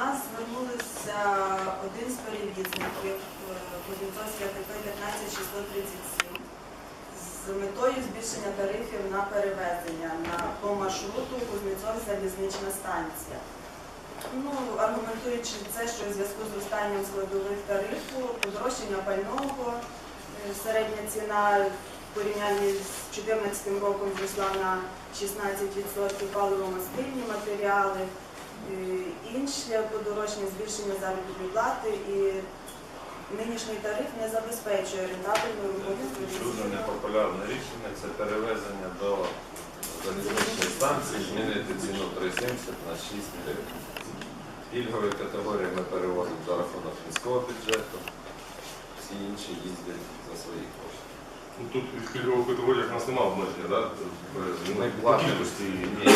нас звернулися один з перевізників Кузнєцовський АТП 15637 з метою збільшення тарифів на перевезення на по маршруту Кузнєцов залізнична станція. Ну, аргументуючи це, що в зв'язку з зростанням складових тарифу, подорожчання пального, е, середня ціна в порівнянні з 2014 роком зросла на 16% паливо-мастильні матеріали, е, інше подорожчання, збільшення заробітної плати і нинішній тариф не забезпечує рентабельну роботу Дуже непопулярне рішення це перевезення до залізничної станції, змінити ціну 3,70 на 6 гривень. Пільгові категорії ми перевозимо за рахунок міського бюджету, всі інші їздять за свої кошти. Ну, Тут в пільгових категоріях у нас немає обмеження, да? Ми По платимо. кількості. Ні,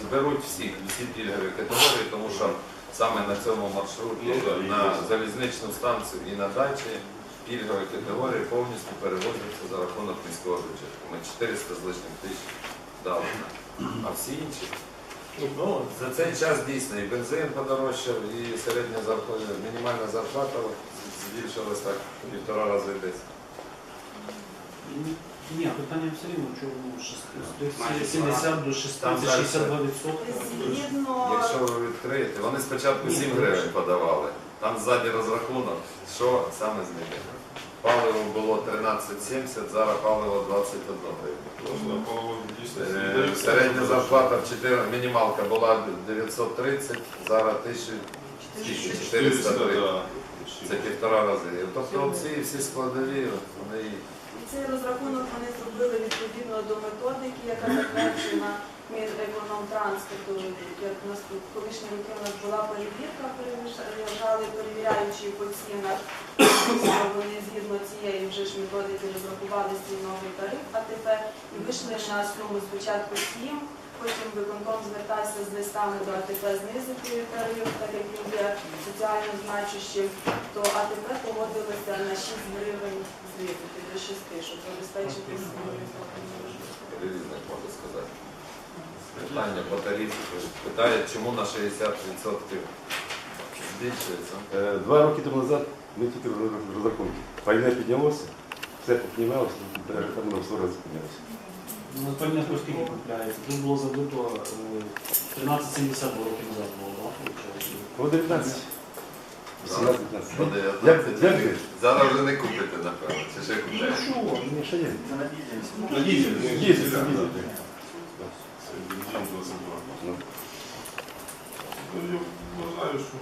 зберуть всіх, всі пільгові категорії, тому що саме на цьому маршруті, Ну, да, і на є. залізничну станцію і на дачі пільгові категорії повністю перевозяться за рахунок міського бюджету. Ми 400 з лишнім тисяч дали. А всі інші. Ну, за цей час дійсно і бензин подорожчав, і середня зарплата, мінімальна зарплата збільшилась так в півтора рази десь. Ні, питання все рівно, чого ну, 70 до 60, 62 відсотки. Згідно Якщо ви відкриєте, вони спочатку 7 гривень подавали. Там ззаді розрахунок, що саме змінили. Паливо було 13,70, зараз паливо 21 гривень. Е, Середня зарплата в 4, мінімалка була 930, зараз 1430. да. Це півтора рази. Тобто ці всі складові, вони цей розрахунок вони зробили відповідно до методики, яка затверджена Мінекономтранспорту. Як у нас тут колишні роки у нас була перевірка, перевіряли, перевіряючи по цінах. Вони згідно цієї вже ж методики розрахували свій новий тариф АТП і вийшли на суму спочатку 7, потім виконком звертався з листами до АТП знизити тариф, так як він є соціально значущим, то АТП погодилося на 6 гривень знизити до 6, щоб забезпечити сказати. Питання по тарифу. Питає, чому на 60% збільшується. Е, Два роки тому назад ми тільки розрахунки. Пальне піднялося, все піднімалося, навіть там на 100 разів піднялося. Ну, пальне по скільки купляється. Тут було забито е, 13,70 було роки назад було, так? По 19. Зараз 17-19. буде Як 11. як ти? Зараз вже не купите, напевно. Чи ще Ну купите? що, мені ще є. На дізель. ну, Є, дізель. Це бензин 22. Ну. Ну, я вважаю, що...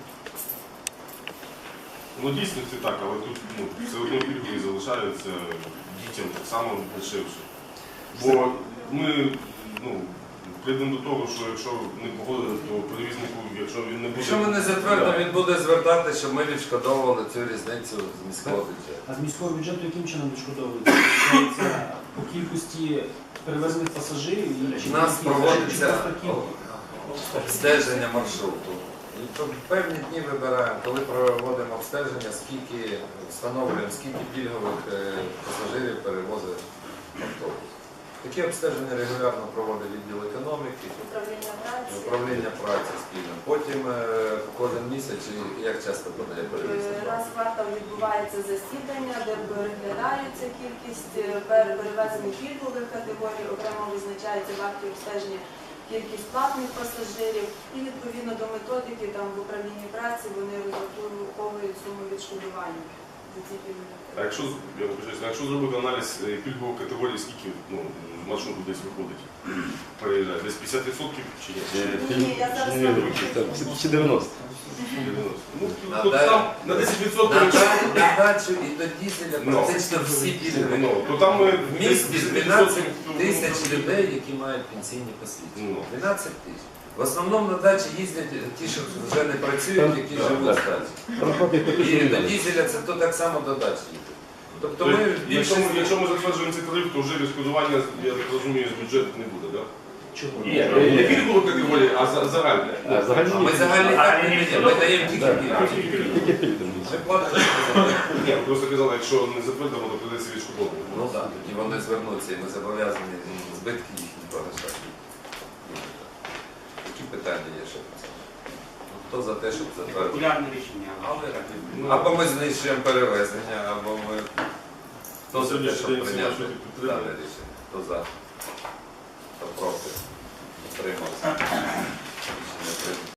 Ну, дійсно це так, але тут ну, все одно пільгові залишаються дітям так само дешевше. Бо ми ну, прийдемо до того, що якщо не погодили, то перевізнику, якщо він не буде... Якщо ми не затвердимо, він буде звертати, щоб ми відшкодовували цю різницю з міського бюджету. А з міського бюджету яким чином відшкодовується? Це по кількості перевезених пасажирів і чи У нас проводиться чи обстеження маршруту. І то певні дні вибираємо, коли проводимо обстеження, скільки встановлюємо, скільки пільгових е. Такі обстеження регулярно проводить відділ економіки, управління праці. управління праці спільно. Потім е, кожен місяць, як часто подає Е, перевізник. Раз в квартал відбувається засідання, де переглядається кількість е, перевезених пільгових категорій, окремо визначається в акті обстеження кількість платних пасажирів і відповідно до методики там в управлінні праці вони розраховують суму відшкодування. А якщо, з- я вибачаюсь, а якщо зробити аналіз е, пільгових категорій, скільки ну, маршруту десь виходить? Переїжджає? Десь 50% чи ні? Е, Ні, я зараз Ні, вам Чи 90. 90. Ну, На тут там на 10% На, якщо- дачу- на дачу і до дізеля Ну. практично всі пільгові. Ну, то там ми В місті десь 12 тисяч людей, які мають пенсійні посвідчення. Ну. 12 тисяч. В основному на дачі їздять ті, що вже не працюють, які живуть такі, що І до дізеля це то так само до дачі їздять. Тобто То, ми якщо, ми, якщо ми затверджуємо цей тариф, то вже відшкодування, я так розумію, з бюджету не буде, так? Ні, не пільгової категорії, а за- загальне. А, взагалі ми ні. так не даємо, ми даємо тільки пільги. Тільки пільги. Ми платимо за це. Ні, ви просто казали, якщо не затвердимо, то прийдеться відшкодовувати. Ну так, і вони звернуться, і ми зобов'язані збитки їхні погашати. Питання є ще? Хто за те, щоб затвердити? Популярне рішення. Але Ну, або ми знищуємо перевезення, або ми хто за те, щоб прийняти дане рішення? Хто за? Хто проти? Утримався. Рішення прийнято.